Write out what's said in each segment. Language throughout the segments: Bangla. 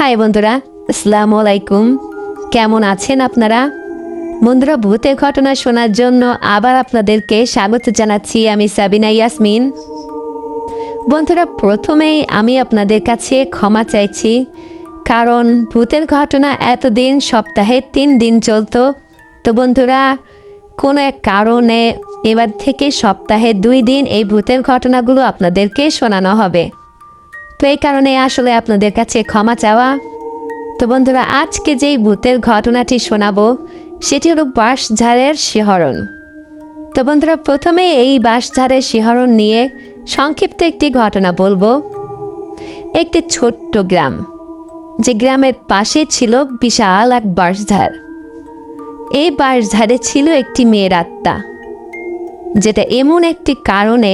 হাই বন্ধুরা, আসসালামু আলাইকুম। কেমন আছেন আপনারা? বন্ধুরা, ভূতের ঘটনা শোনার জন্য আবার আপনাদেরকে স্বাগত জানাচ্ছি আমি সাবিনা ইয়াসমিন। বন্ধুরা, প্রথমেই আমি আপনাদের কাছে ক্ষমা চাইছি, কারণ ভূতের ঘটনা এতদিন সপ্তাহে তিন দিন চলতো। তো বন্ধুরা, কোনো এক কারণে এবার থেকে সপ্তাহে দুই দিন এই ভূতের ঘটনাগুলো আপনাদেরকে শোনানো হবে। তো এই কারণে আসলে আপনাদের কাছে ক্ষমা চাওয়া। তো বন্ধুরা, আজকে যেই ভূতের ঘটনাটি শোনাবো, সেটি হলো বাঁশঝাড়ের শিহরণ। তো বন্ধুরা, প্রথমে এই বাঁশঝাড়ের শিহরণ নিয়ে সংক্ষিপ্ত একটি ঘটনা বলব। একটি ছোট্ট গ্রাম, যে গ্রামের পাশে ছিল বিশাল এক বাঁশঝাড়। এই বাঁশঝাড়ে ছিল একটি মেয়ের আত্মা, যেটা এমন একটি কারণে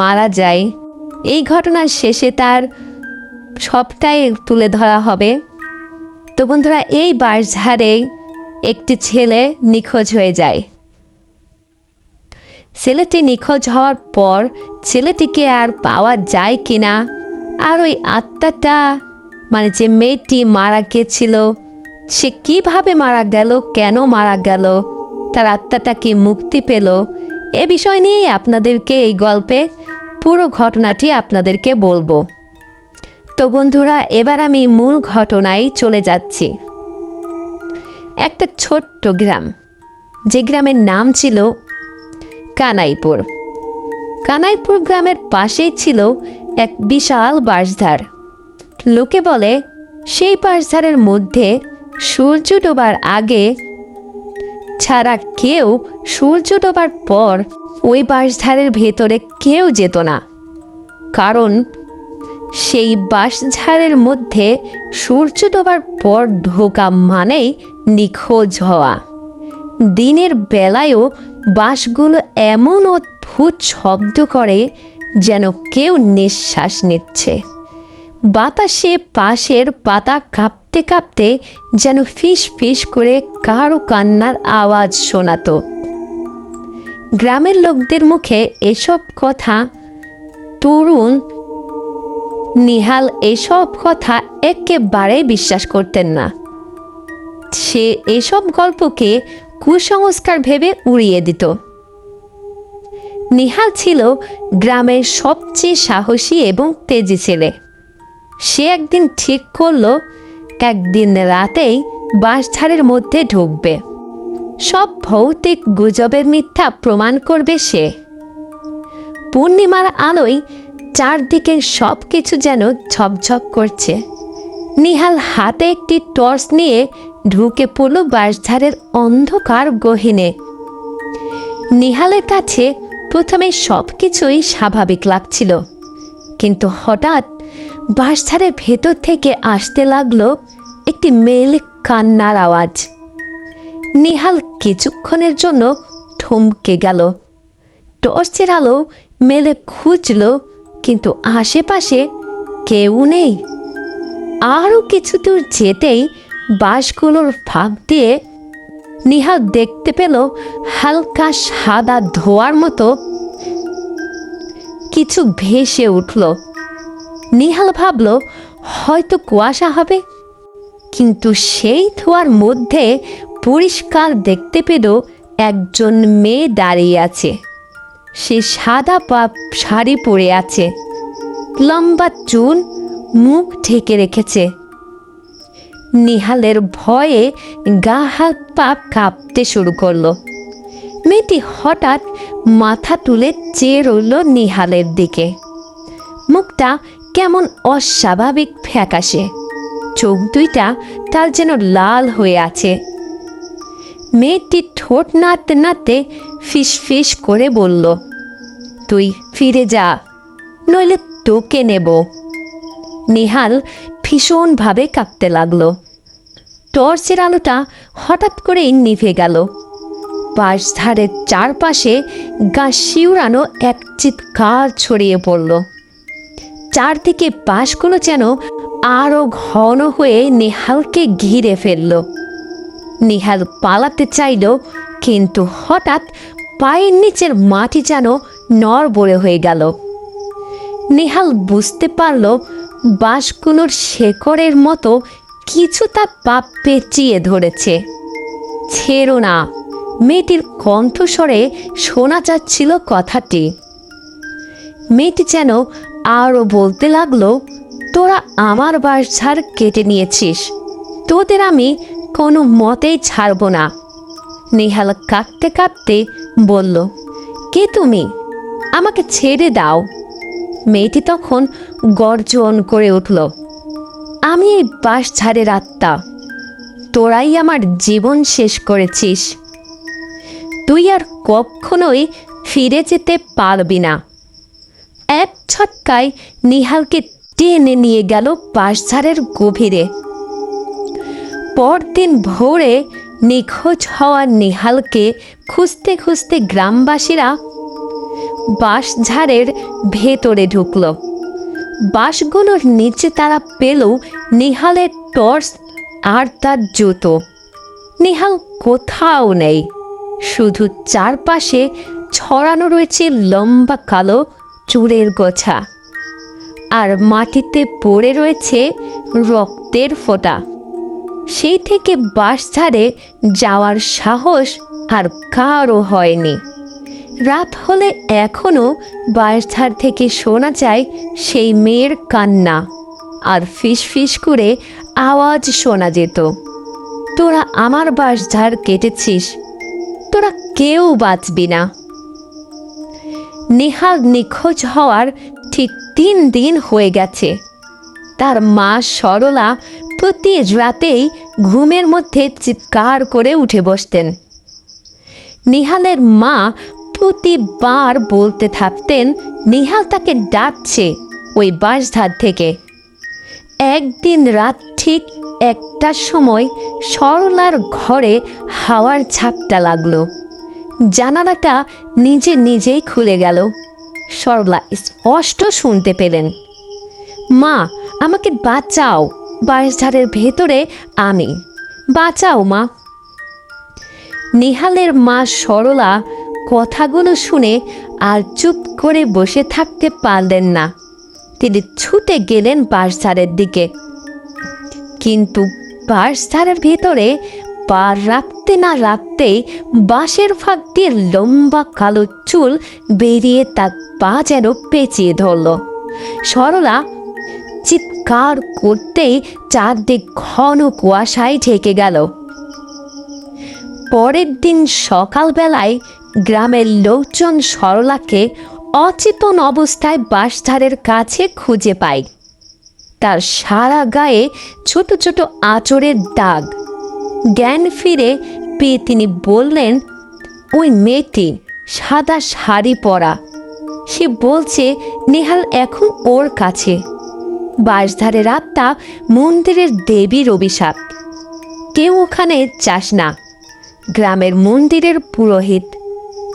মারা যায় এই ঘটনার শেষে তার সবটাই তুলে ধরা হবে। তো বন্ধুরা, এই বাঁশঝাড়ে একটি ছেলে নিখোঁজ হয়ে যায়। ছেলেটি নিখোঁজ হওয়ার পর ছেলেটিকে আর পাওয়া যায় কিনা, আর ওই আত্মাটা মানে যে মেয়েটি মারা গেছিল, সে কীভাবে মারা গেল, কেন মারা গেল, তার আত্মাটা কি মুক্তি পেল, এ বিষয় নিয়েই আপনাদেরকে এই গল্পে পুরো ঘটনাটি আপনাদেরকে বলব। তো বন্ধুরা, এবার আমি মূল ঘটনায় চলে যাচ্ছি। একটা ছোট্ট গ্রাম, যে গ্রামের নাম ছিল কানাইপুর। কানাইপুর গ্রামের পাশেই ছিল এক বিশাল বাঁশধার। লোকে বলে, সেই বাঁশধারের মধ্যে সূর্য ডোবার আগে ছাড়া কেউ সূর্য ডোবার পর ওই বাঁশধারের ভেতরে কেউ যেত না। কারণ সেই বাঁশঝাড়ের মধ্যে সূর্য ডোবার পর ঢোকা মানেই নিখোঁজ হওয়া। দিনের বেলায়ও বাঁশগুলো এমন অদ্ভুত শব্দ করে যেন কেউ নিঃশ্বাস নিচ্ছে। বাতাসে পাশের পাতা কাঁপতে কাঁপতে যেন ফিস ফিস করে কারও কান্নার আওয়াজ শোনাতো। গ্রামের লোকদের মুখে এসব কথা, তরুণ নিহাল এসব কথা একেবারে বিশ্বাস করতেন না। সে এসব গল্পকে কুসংস্কার ভেবে উড়িয়ে দিত। নিহাল ছিল গ্রামের সবচেয়ে সাহসী এবং তেজি ছেলে। সে একদিন ঠিক করল একদিন রাতেই বাঁশঝাড়ের মধ্যে ঢুকবে। সব ভৌতিক গুজবের মিথ্যা প্রমাণ করবে সে। পূর্ণিমার আলোয় চারদিকে সব কিছু যেন ঝপঝপ করছে। নিহাল হাতে একটি টর্চ নিয়ে ঢুকে পড়ল বাঁশঝাড়ের অন্ধকার গহিনে। নিহালের কাছে প্রথমে সব কিছুই স্বাভাবিক লাগছিল, কিন্তু হঠাৎ বাঁশঝাড়ের ভেতর থেকে আসতে লাগল একটি মেল কান্নার আওয়াজ। নিহাল কিছুক্ষণের জন্য থমকে গেল। টর্চের আলো মেলে খুঁজল, কিন্তু আশেপাশে কেউ নেই। আরও কিছু দূর যেতেই বাঁশগুলোর ফাঁক দিয়ে নিহাল দেখতে পেল হালকা সাদা ধোয়ার মতো কিছু ভেসে উঠল। নিহাল ভাবল, হয়তো কুয়াশা হবে। কিন্তু সেই ধোয়ার মধ্যে পরিষ্কার দেখতে পেল একজন মেয়ে দাঁড়িয়ে আছে। সে সাদা পাপ শাড়ি পরে আছে। লম্বা চুল, মুখ ঢেকে রেখেছে। নিহালের ভয়ে গা হাত পা কাঁপতে শুরু করল। মেয়েটি হঠাৎ মাথা তুলে চেয়ে রইল নিহালের দিকে। মুখটা কেমন অস্বাভাবিক ফ্যাকাশে। চোখ দুইটা তার যেন লাল হয়ে আছে। মেয়েটি ঠোঁট নাড়তে নাড়তে ফিস ফিস করে বলল, তুই ফিরে যা, নইলে তোকে নেব। নিহাল ভীষণভাবে কাঁপতে লাগল। টর্চের আলোটা হঠাৎ করেই নিভে গেল। বাঁশধারের চারপাশে গা শিউরানো এক চিৎকার ছড়িয়ে পড়ল। চারদিকে বাঁশগুলো যেন আরও ঘন হয়ে নেহালকে ঘিরে ফেলল। নেহাল পালাতে চাইল, কিন্তু হঠাৎ পায়ের নিচের মাটি যেন নড়বড়ে হয়ে গেল। নেহাল বুঝতে পারল, বাঁশগুলোর শেকড়ের মতো কিছু তার পাপ পেঁচিয়ে ধরেছে। ছেড়ো না, মেয়েটির কণ্ঠস্বরে শোনা যাচ্ছিল কথাটি। মেয়েটি যেন আরও বলতে লাগল, তোরা আমার বাঁশঝাড় কেটে নিয়েছিস। তোদের আমি কোনো মতেই ছাড়ব না। নেহাল কাঁদতে কাঁদতে বলল, কে তুমি? আমাকে ছেড়ে দাও। মেয়েটি তখন গর্জন করে উঠল, আমি এই বাঁশঝাড়ের আত্মা। তোরাই আমার জীবন শেষ করেছিস। তুই আর কখনোই ফিরে যেতে পারবি না। এক ছটকায় নিহালকে টেনে নিয়ে গেল বাঁশঝাড়ের গভীরে। পরদিন ভোরে নিখোঁজ হওয়া নিহালকে খুঁজতে খুঁজতে গ্রামবাসীরা বাঁশঝাড়ের ভেতরে ঢুকল। বাঁশগুলোর নিচে তারা পেল নিহালের টর্চ আর তার জুতো। নিহাল কোথাও নেই, শুধু চারপাশে ছড়ানো রয়েছে লম্বা কালো চুলের গোছা। আর মাটিতে পড়ে রয়েছে রক্তের ফোঁটা। সেই থেকে বাস ছাড়ে যাওয়ার সাহস আর কারও হয়নি। রাত হলে এখনও বাঁশঝাড় থেকে শোনা যায় সেই মেয়ের কান্না আর ফিস ফিস করে আওয়াজ শোনা যেত। তোরা আমার বাঁশঝাড় কেটেছিস। তোরা কেউ বাঁচবি না। নেহাল নিখোঁজ হওয়ার ঠিক তিন দিন হয়ে গেছে। তার মা সরলা প্রতি রাতেই ঘুমের মধ্যে চিৎকার করে উঠে বসতেন। নিহালের মা প্রতিবার বলতে থাকতেন, নিহাল তাকে ডাকছে ওই বাঁশধার থেকে। একদিন রাত ঠিক একটার সময় সরলার ঘরে হাওয়ার ঝাপটা লাগল। জানালাটা নিজে নিজেই খুলে গেল। সরলা স্পষ্ট শুনতে পেলেন। মা, আমাকে বাঁচাও। বাঁশঝাড়ের ভেতরে আমি। বাঁচাও, মা। নিহালের মা সরলা কথাগুলো শুনে আর চুপ করে বসে থাকতে পারলেন না। তিনি ছুটে গেলেন বাঁশঝাড়ের দিকে। কিন্তু বাঁশঝাড়ের ভেতরে পা রাখতে না রাখতেই বাঁশের ফাঁক দিয়ে লম্বা কালো চুল বেরিয়ে তার পা যেন পেঁচিয়ে ধরল। সরলা চিৎকার করতেই চারদিক ঘন কুয়াশায় ঢেকে গেল। পরের দিন সকালবেলায় গ্রামের লোকজন সরলাকে অচেতন অবস্থায় বাঁশধারের কাছে খুঁজে পায়। তার সারা গায়ে ছোট ছোট আঁচড়ের দাগ। জ্ঞান ফিরে পেয়ে তিনি বললেন, ওই মেয়েটি সাদা শাড়ি পরা। সে বলছে, নেহাল এখন ওর কাছে। বাঁশধারের আত্মা মন্দিরের দেবীর অভিশাপ। কেউ ওখানে চাস না। গ্রামের মন্দিরের পুরোহিত।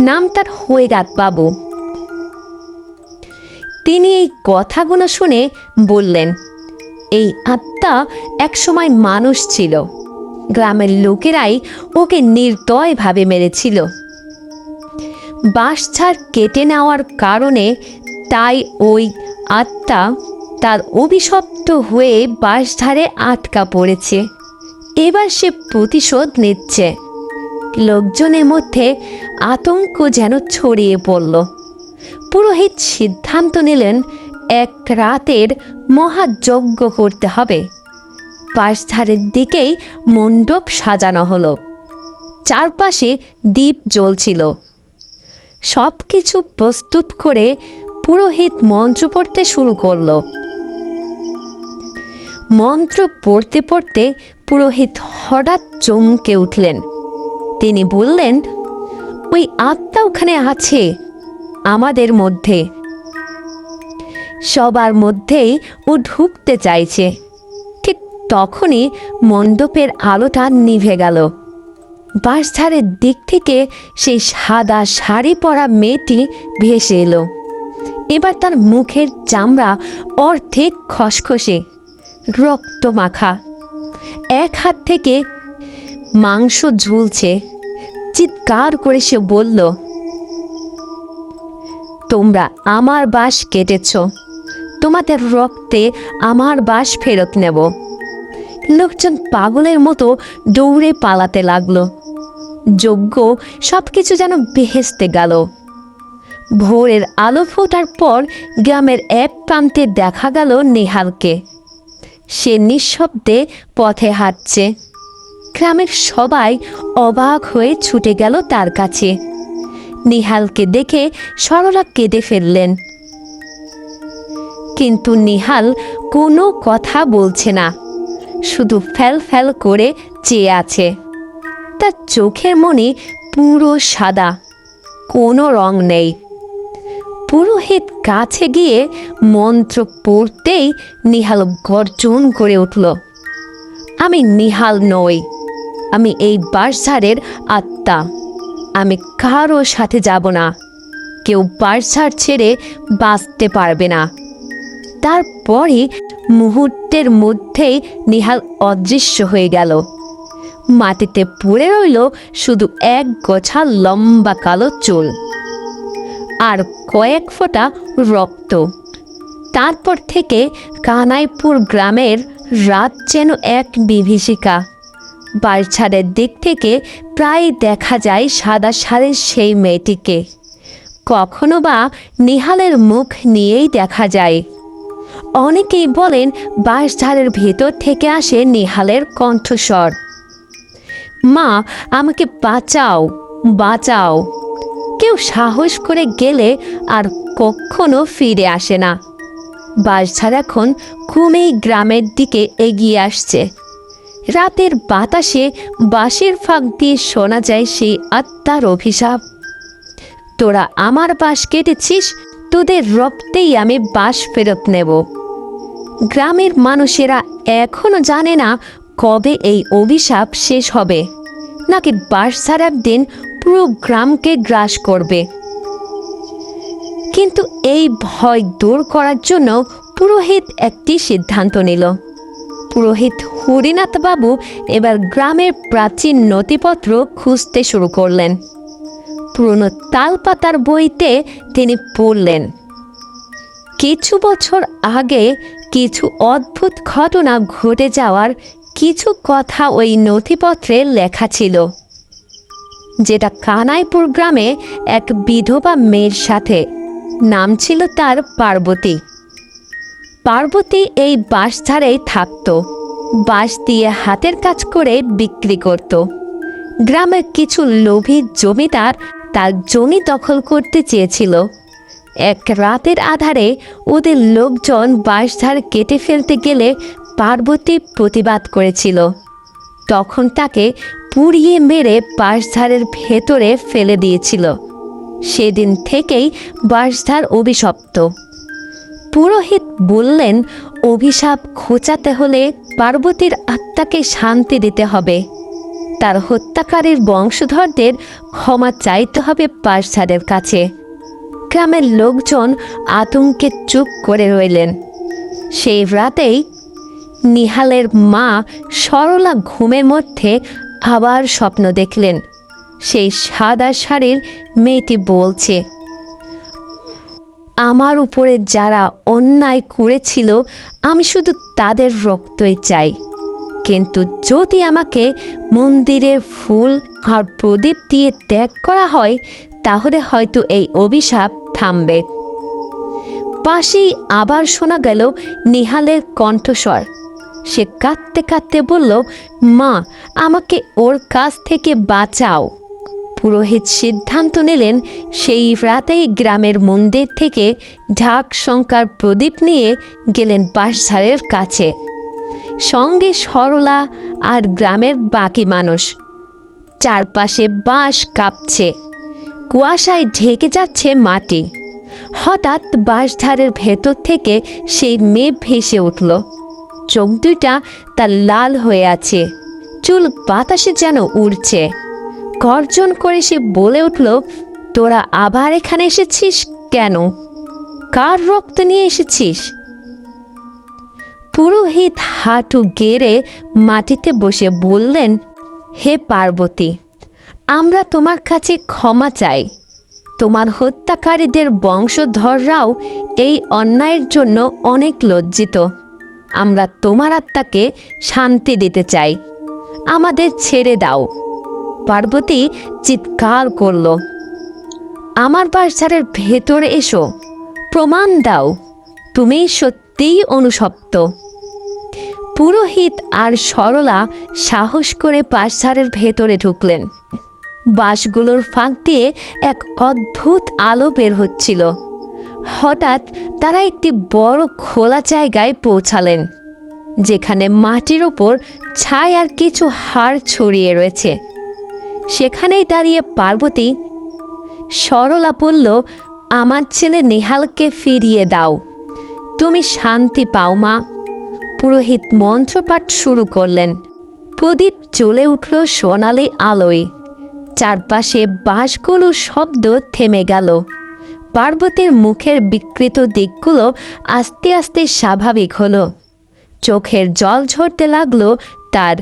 নাম তার হৈরাত বাবু। তিনি এই কথাগুলো শুনে বললেন, এই আত্মা একসময় মানুষ ছিল। গ্রামের লোকেরাই ওকে নির্দয়ভাবে মেরেছিল। বাঁশঝাড় কেটে নেওয়ার কারণে তাই ওই আত্মা তার অভিশপ্ত হয়ে বাঁশঝাড়ে আটকা পড়েছে। এবার সে প্রতিশোধ নিচ্ছে। লোকজনের মধ্যে আতঙ্ক যেন ছড়িয়ে পড়ল। পুরোহিত সিদ্ধান্ত নিলেন, এক রাতের মহাযজ্ঞ করতে হবে। পাশধারের দিকেই মণ্ডপ সাজানো হলো। চারপাশে দ্বীপ জ্বলছিল। সব কিছু প্রস্তুত করে পুরোহিত মন্ত্র পড়তে শুরু করল। মন্ত্র পড়তে পড়তে পুরোহিত হঠাৎ চমকে উঠলেন। তিনি বললেন, ওই আত্মা ওখানে আছে, আমাদের মধ্যে। সবার মধ্যেই ও ঢুকতে চাইছে। তখনই মণ্ডপের আলোটা নিভে গেল। বাঁশঝাড়ের দিক থেকে সেই সাদা শাড়ি পরা মেয়েটি ভেসে এলো। এবার তার মুখের চামড়া অর্ধেক খসখসে, রক্ত মাখা। এক হাত থেকে মাংস ঝুলছে। চিৎকার করে সে বলল, তোমরা আমার বাস কেটেছ। তোমাদের রক্তে আমার বাস ফেরত নেব। লোকজন পাগলের মতো দৌড়ে পালাতে লাগল। যজ্ঞ সব কিছু যেন বেহেস্তে গেল। ভোরের আলো ফোটার পর গ্রামের এক প্রান্তে দেখা গেল নেহালকে। সে নিঃশব্দে পথে হাঁটছে। গ্রামের সবাই অবাক হয়ে ছুটে গেল তার কাছে। নিহালকে দেখে সরলা কেঁদে ফেললেন। কিন্তু নিহাল কোনো কথা বলছে না। শুধু ফ্যাল ফ্যাল করে চেয়ে আছে। তার চোখের মনে পুরো সাদা, কোনো রং নেই। পুরোহিত কাছে গিয়ে মন্ত্র পড়তেই নিহাল গর্জন করে উঠল, আমি নিহাল নই, আমি এই বারসারের আত্মা, আমি কারও সাথে যাব না, কেউ বারসার ছেড়ে বাঁচতে পারবে না। তারপরে মুহূর্তের মধ্যেই নিহাল অদৃশ্য হয়ে গেল। মাটিতে পড়ে রইল শুধু এক গোছা লম্বা কালো চুল। আর কয়েক ফোঁটা রক্ত। তারপর থেকে কানাইপুর গ্রামের রাত যেন এক বিভীষিকা। বালছাদের দিক থেকে প্রায় দেখা যায় সাদা সারের সেই মেয়েটিকে। কখনো বা নিহালের মুখ নিয়েই দেখা যায়। অনেকেই বলেন বাঁশঝাড়ের ভেতর থেকে আসে নিহালের কণ্ঠস্বর। মা, আমাকে বাঁচাও বাঁচাও। কেউ সাহস করে গেলে আর কখনো ফিরে আসে না। বাঁশঝাড় এখন ঘুমেই গ্রামের দিকে এগিয়ে আসছে। রাতের বাতাসে বাঁশের ফাঁক দিয়ে শোনা যায় সেই আত্মার অভিশাপ। তোরা আমার বাঁশ কেটেছিস, তোদের রক্তেই আমি বাঁশ ফেরত নেব। গ্রামের মানুষেরা এখনও জানে না কবে এই অভিশাপ শেষ হবে। নাকি বাঁশ ছাড়ার দিন পুরো গ্রামকে গ্রাস করবে। কিন্তু এই ভয় দূর করার জন্য পুরোহিত একটি সিদ্ধান্ত নিল। পুরোহিত হরিনাথ বাবু এবার গ্রামের প্রাচীন নথিপত্র খুঁজতে শুরু করলেন। পুরনো তালপাতার বইতে তিনি পড়লেন। কিছু বছর আগে কিছু অদ্ভুত ঘটনা ঘটে যাওয়ার কিছু কথা ওই নথিপত্রে লেখা ছিল। যেটা কানাইপুর গ্রামে এক বিধবা মেয়ের সাথে। নাম ছিল তার পার্বতী। পার্বতী এই বাঁশ ধারেই থাকত। বাঁশ দিয়ে হাতের কাজ করে বিক্রি করত। গ্রামের কিছু লোভী জমিদার তার জমি দখল করতে চেয়েছিল। এক রাতের আধারে ওদের লোকজন বাঁশঝাড় কেটে ফেলতে গেলে পার্বতী প্রতিবাদ করেছিল। তখন তাকে পুড়িয়ে মেরে বাঁশঝাড়ের ভেতরে ফেলে দিয়েছিল। সেদিন থেকেই বাঁশঝাড় অভিশপ্ত। পুরোহিত বললেন, অভিশাপ খোঁচাতে হলে পার্বতীর আত্মাকে শান্তি দিতে হবে। তার হত্যাকারীর বংশধরদের ক্ষমা চাইতে হবে বাঁশঝাড়ের কাছে। গ্রামের লোকজন আতঙ্কে চুপ করে রইলেন। সেই রাতেই নিহালের মা সরলা ঘুমের মধ্যে আবার স্বপ্ন দেখলেন। সেই সাদা শাড়ির মেয়েটি বলছে, আমার উপরে যারা অন্যায় করেছিল, আমি শুধু তাদের রক্তই চাই। কিন্তু যদি আমাকে মন্দিরের ফুল আর প্রদীপ দিয়ে ত্যাগ করা হয় তাহলে হয়তো এই অভিশাপ থামবে। পাশেই আবার শোনা গেল নিহালের কণ্ঠস্বর। সে কাঁদতে কাঁদতে বলল, মা, আমাকে ওর কাছ থেকে বাঁচাও। পুরোহিত সিদ্ধান্ত নিলেন, সেই রাতেই গ্রামের মন্দির থেকে ঢাক শঙ্কার প্রদীপ নিয়ে গেলেন বাঁশঝাড়ের কাছে। সঙ্গে সরলা আর গ্রামের বাকি মানুষ। চারপাশে বাঁশ কাঁপছে। কুয়াশায় ঢেকে যাচ্ছে মাটি। হঠাৎ বাঁশধারের ভেতর থেকে সেই মেয়ে ভেসে উঠল। চোখ দুইটা তার লাল হয়ে আছে। চুল বাতাসে যেন উড়ছে। গর্জন করে সে বলে উঠল, তোরা আবার এখানে এসেছিস কেন? কার রক্ত নিয়ে এসেছিস? পুরোহিত হাঁটু গেড়ে মাটিতে বসে বললেন, হে পার্বতী আমরা তোমার কাছে ক্ষমা চাই। তোমার হত্যাকারীদের বংশধররাও এই অন্যায়ের জন্য অনেক লজ্জিত। আমরা তোমার আত্মাকে শান্তি দিতে চাই। আমাদের ছেড়ে দাও। পার্বতী চিৎকার করল, আমার বাসারের ভেতরে এসো। প্রমাণ দাও, তুমি সত্যিই অনুসপ্ত। পুরোহিত আর সরলা সাহস করে পাশঝাড়ের ভেতরে ঢুকলেন। বাঁশগুলোর ফাঁক দিয়ে এক অদ্ভুত আলো বের হচ্ছিল। হঠাৎ তারা একটি বড় খোলা জায়গায় পৌঁছালেন, যেখানে মাটির ওপর ছাই আর কিছু হাড় ছড়িয়ে রয়েছে। সেখানেই দাঁড়িয়ে পার্বতী, সরলা বলল, আমার ছেলে নেহালকে ফিরিয়ে দাও। তুমি শান্তি পাও, মা। পুরোহিত মন্ত্রপাঠ শুরু করলেন। প্রদীপ জ্বলে উঠল সোনালি আলোয়। চারপাশে বাঁশগুলো শব্দ থেমে গেল। পার্বতীর মুখের বিকৃত দিকগুলো আস্তে আস্তে স্বাভাবিক হলো। চোখের জল ঝরতে লাগল তার।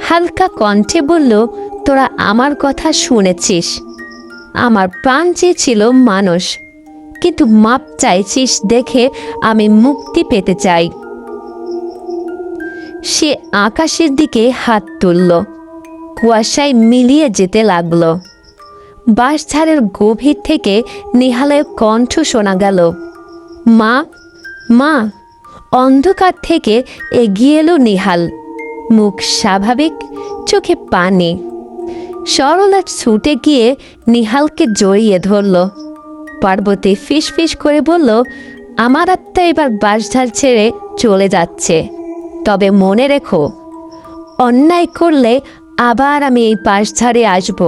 হালকা কণ্ঠে বলল, তোরা আমার কথা শুনেছিস। আমার প্রাণ চেয়েছিল মানুষ। কিন্তু মাপ চাইছিস দেখে আমি মুক্তি পেতে চাই। সে আকাশের দিকে হাত তুলল। কুয়াশায় মিলিয়ে যেতে লাগল। বাঁশঝাড়ের গভীর থেকে নিহালের কণ্ঠ শোনা গেল। মা মা, অন্ধকার থেকে এগিয়ে এলো নিহাল। মুখ স্বাভাবিক, চোখে পানি। সরলা ছুটে গিয়ে নিহালকে জড়িয়ে ধরল। পার্বতী ফিস ফিস করে বলল, আমার আত্মা এবার বাঁশঝাড় ছেড়ে চলে যাচ্ছে। তবে মনে রেখো, অন্যায় করলে আবার আমি এই পাশঝাড়ে আসব।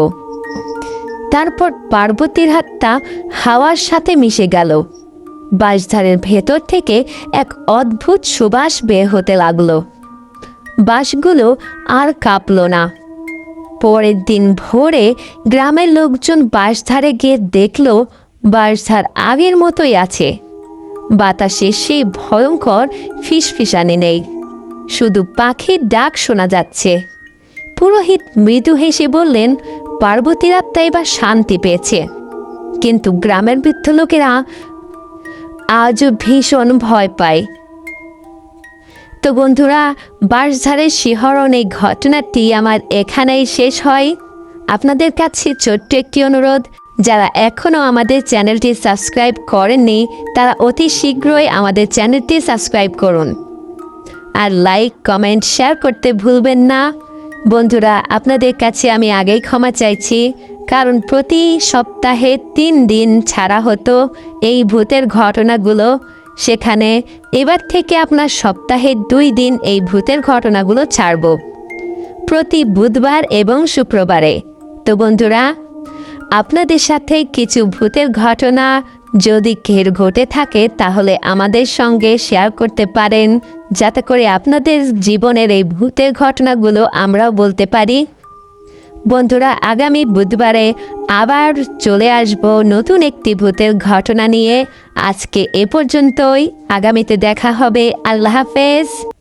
তারপর পার্বতীর হাতটা হাওয়ার সাথে মিশে গেল। বাঁশঝাড়ের ভেতর থেকে এক অদ্ভুত সুবাস বের হতে লাগল। বাঁশগুলো আর কাঁপল না। পরের দিন ভোরে গ্রামের লোকজন বাঁশধারে গিয়ে দেখল বাঁশধার আগের মতোই আছে। বাতাসে সেই ভয়ঙ্কর ফিসফিসানি নেই। শুধু পাখির ডাক শোনা যাচ্ছে। পুরোহিত মৃদু হেসে বললেন পার্বতীর আত্মা এবার শান্তি পেয়েছে। কিন্তু গ্রামের বৃদ্ধ লোকেরা আজও ভীষণ ভয় পায়। তো বন্ধুরা, বাঁশঝাড়ের শিহরণ এই ঘটনাটি আমার এখানেই শেষ হয়। আপনাদের কাছে ছোট্ট একটি অনুরোধ, যারা এখনও আমাদের চ্যানেলটি সাবস্ক্রাইব করেননি, তারা অতি শীঘ্রই আমাদের চ্যানেলটি সাবস্ক্রাইব করুন। আর লাইক, কমেন্ট, শেয়ার করতে ভুলবেন না। বন্ধুরা, আপনাদের কাছে আমি আগেই ক্ষমা চাইছি, কারণ প্রতি সপ্তাহে তিন দিন ছাড়া হতো এই ভূতের ঘটনাগুলো। সেখানে এবার থেকে আপনার সপ্তাহে দুই দিন এই ভূতের ঘটনাগুলো ছাড়ব। প্রতি বুধবার এবং শুক্রবারে। তো বন্ধুরা, আপনাদের সাথে কিছু ভূতের ঘটনা যদি কের ঘটে থাকে, তাহলে আমাদের সঙ্গে শেয়ার করতে পারেন। যাতে করে আপনাদের জীবনের এই ভূতের ঘটনাগুলো আমরাও বলতে পারি। বন্ধুরা, আগামী বুধবারে আবার চলে আসব নতুন একটি ভূতের ঘটনা নিয়ে। আজকে এ পর্যন্তই। আগামীতে দেখা হবে। আল্লাহ হাফেজ।